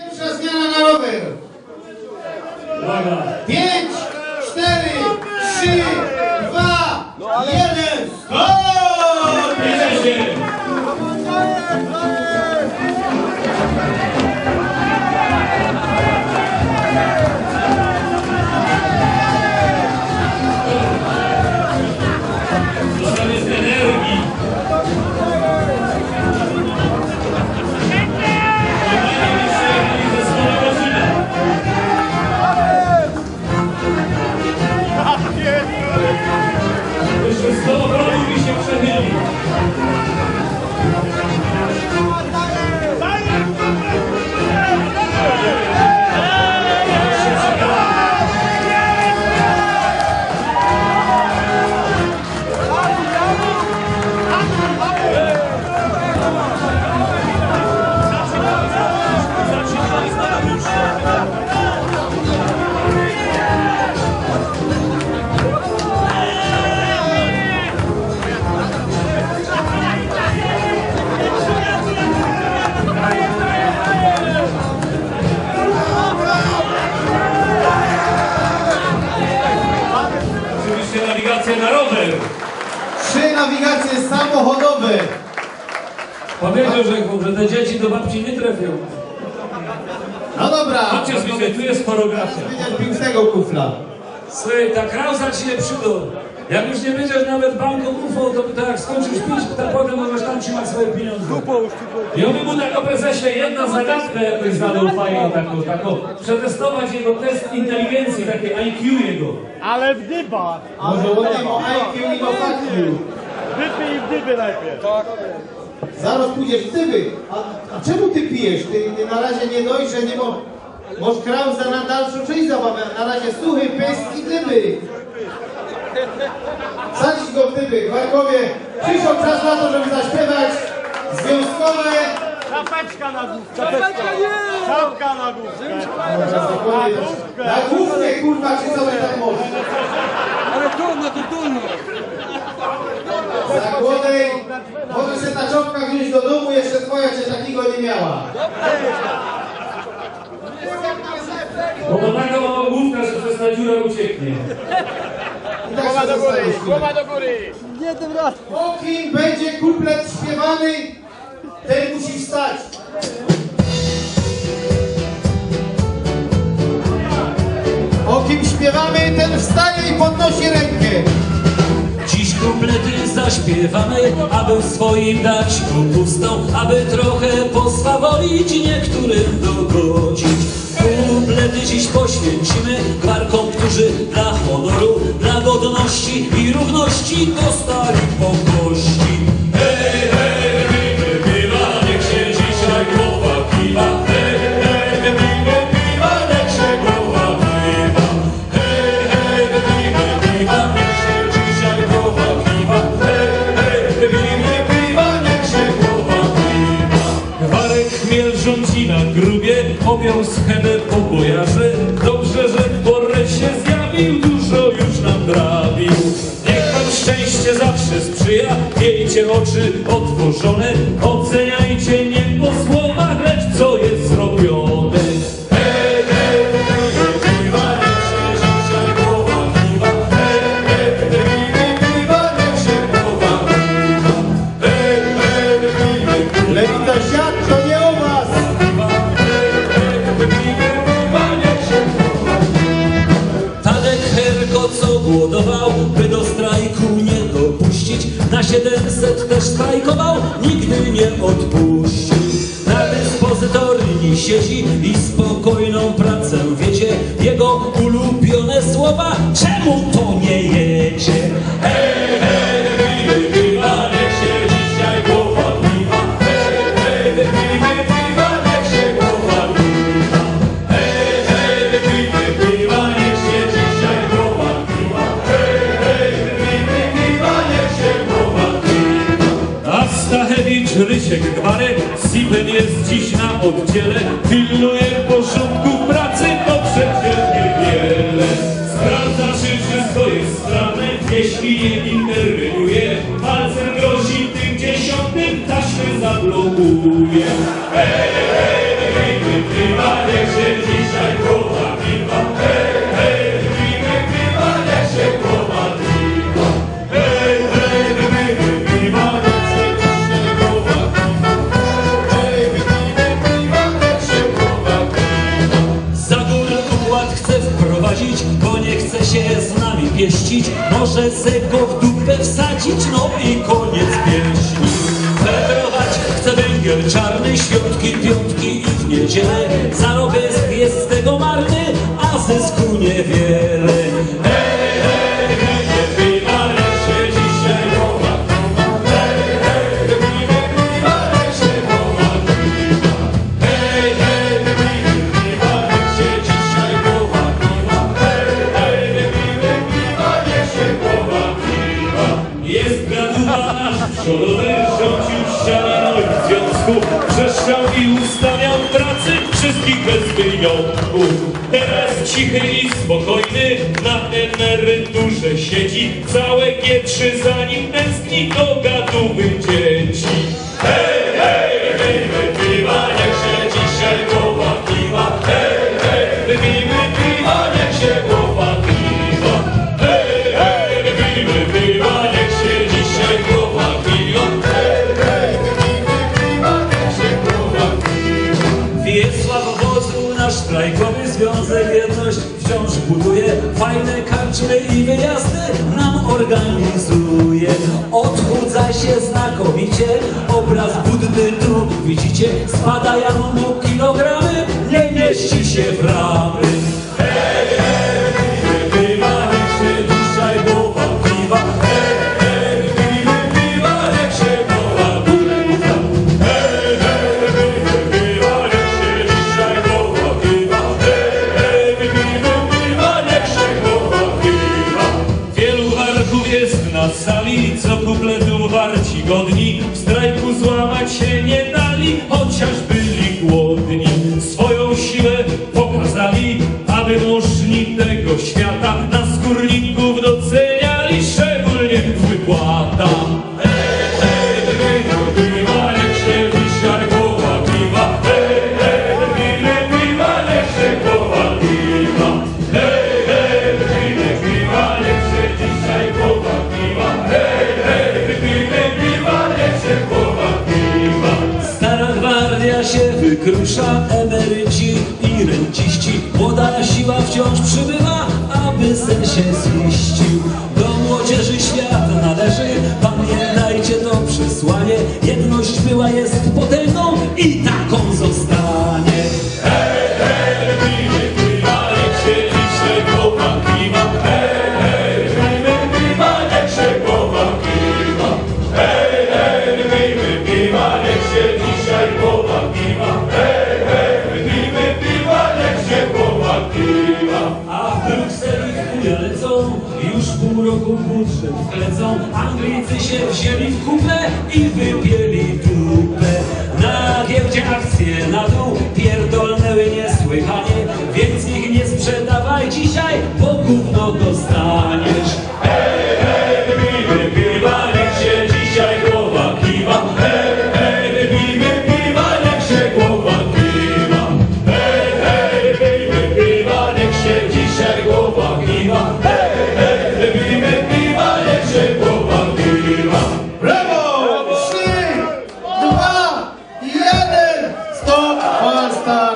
Pierwsza zmiana na rower. Uwaga! No dobra. Chodźcie zwiedzaj, tu jest choreografia. Zmieniać pięknego kufla. Słuchaj, ta krauza ci nie przyda. Jak już nie będziesz nawet banką UFO, to, to jak skończysz pić, to potem możesz tam trzymać swoje pieniądze. I on mu tak o prezesie jedna zagadkę jakoś zadał fajną taką, taką, przetestować jego test inteligencji, takie IQ jego. Ale w dyba! Może ładnie o IQ i o faktu. Wypij w dyby najpierw. Zaraz pójdziesz w tyby. A, a czemu ty pijesz? Ty, ty na razie nie dojrze, nie mo... Możesz krauza na dalszą część zabawy. a Na razie suchy pysk i dyby. Sadzić go w dyby. Warkowie, przyszedł czas na to, żeby zaśpiewać związkowe... Czapeczka na główkę. Czapeczka nie! Czapka na główkę. Na główkę, kurwa, czy sobie tak może. Ale dolna, to dolna. Zakładaj, możesz się ta czopka wziąć do domu, jeszcze twoja cię takiego nie miała. Bo to taka mała główka, że przez ta dziura ucieknie. I tak się zostawisz. Głowa do góry! Nie tym raz. O kim będzie kuplet śpiewany, ten musi wstać. O kim śpiewamy, ten wstaje i podnosi rękę. Kuplety zaśpiewamy, aby swoim dać pustą, aby trochę poswawolić, niektórym dogodzić. Grubie, objął schemę pobojarze. Dobrze, że porę się zjawił, dużo już nam trawił. Niech wam szczęście zawsze sprzyja, miejcie oczy otworzone, oceniajcie na oddziele, pilnuje porządku pracy, to przecież niewiele. Sprawdza, czy wszystko jest sprawne, jeśli nie interweniuje, palcem grozi tym dziesiątym, taśmy zablokuje. Hej, hej, hej, hej, Może se go w dupę wsadzić, no i koniec pieśni. Febrować chce węgiel czarny, świątki, piątki i w niedzielę. Zarobek jest z tego marny, a zysk Syp wszystkich bez wyjątku. Teraz cichy i spokojny Na emeryturze siedzi. Całe G3 za nim tęskni Do gaduły dzieci. Hej, hej, hej, wypiwa Niech się dzisiaj głowa piwa Hej, hej, wypijmy piwa Niech się nasz strajkowy związek jedność wciąż buduje. Fajne karczmy i wyjazdy nam organizuje. Odchudza się znakomicie obraz Buddy tu Widzicie, spadają mu kilogramy, nie mieści się w ramy.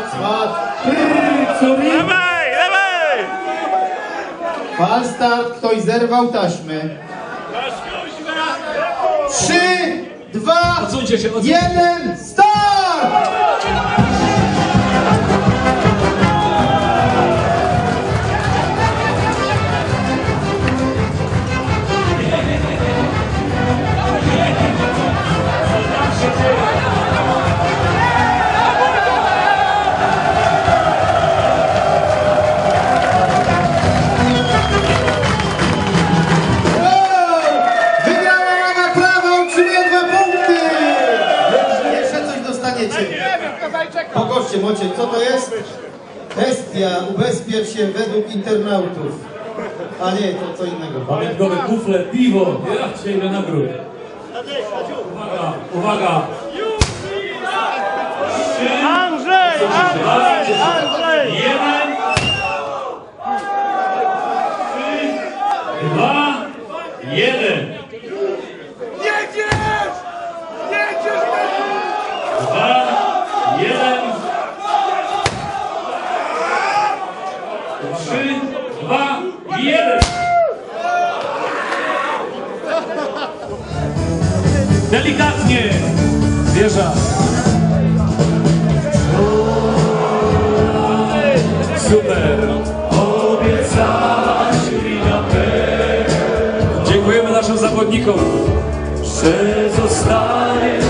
Patrz, patrz. Lewej, start, ktoś zerwał taśmy. Trzy, dwa, jeden, start! internautów. A nie, to co innego. Pamiętkowe kufle, piwo, ja cię ile nagród. Uwaga, uwaga. Andrzej! Andrzej! zawodnikom, że zostaniesz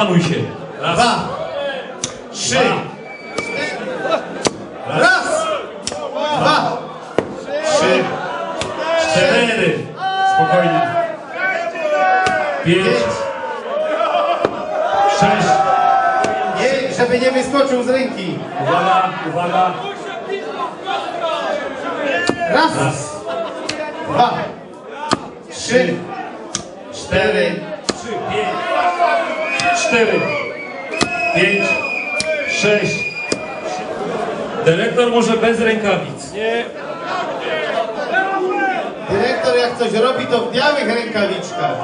opanuj się. Dyrektor może bez rękawic. Nie. Dyrektor jak coś robi, to w białych rękawiczkach.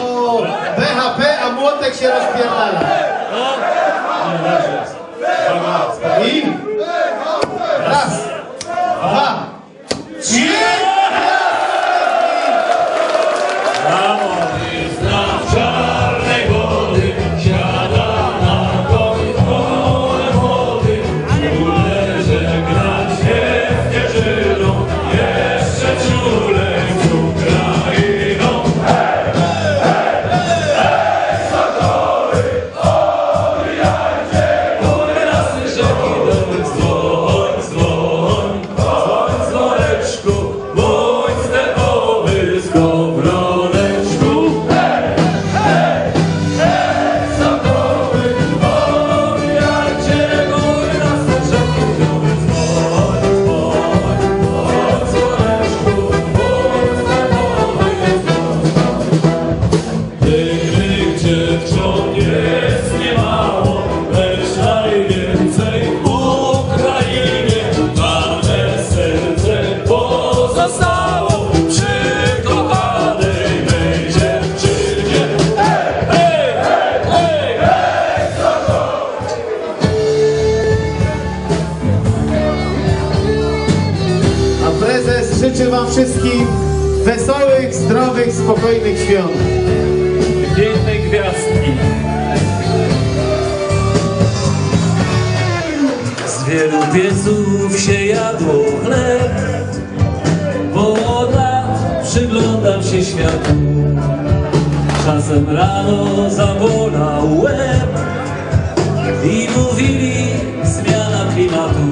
O, BHP, a młotek się rozpierdala. No. świąt, pięknej gwiazdki. Z wielu pieców się jadło chleb, bo od lat przyglądam się światu. Czasem rano zabolał łeb i mówili zmiana klimatu.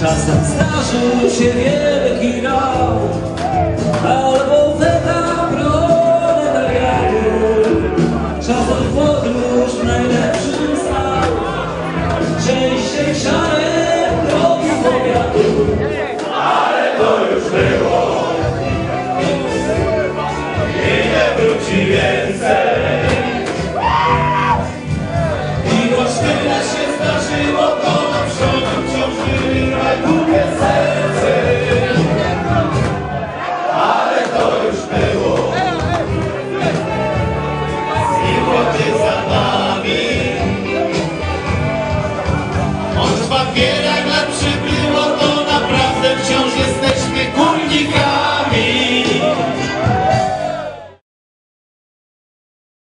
Czasem zdarzył się wielki raut albo Deus.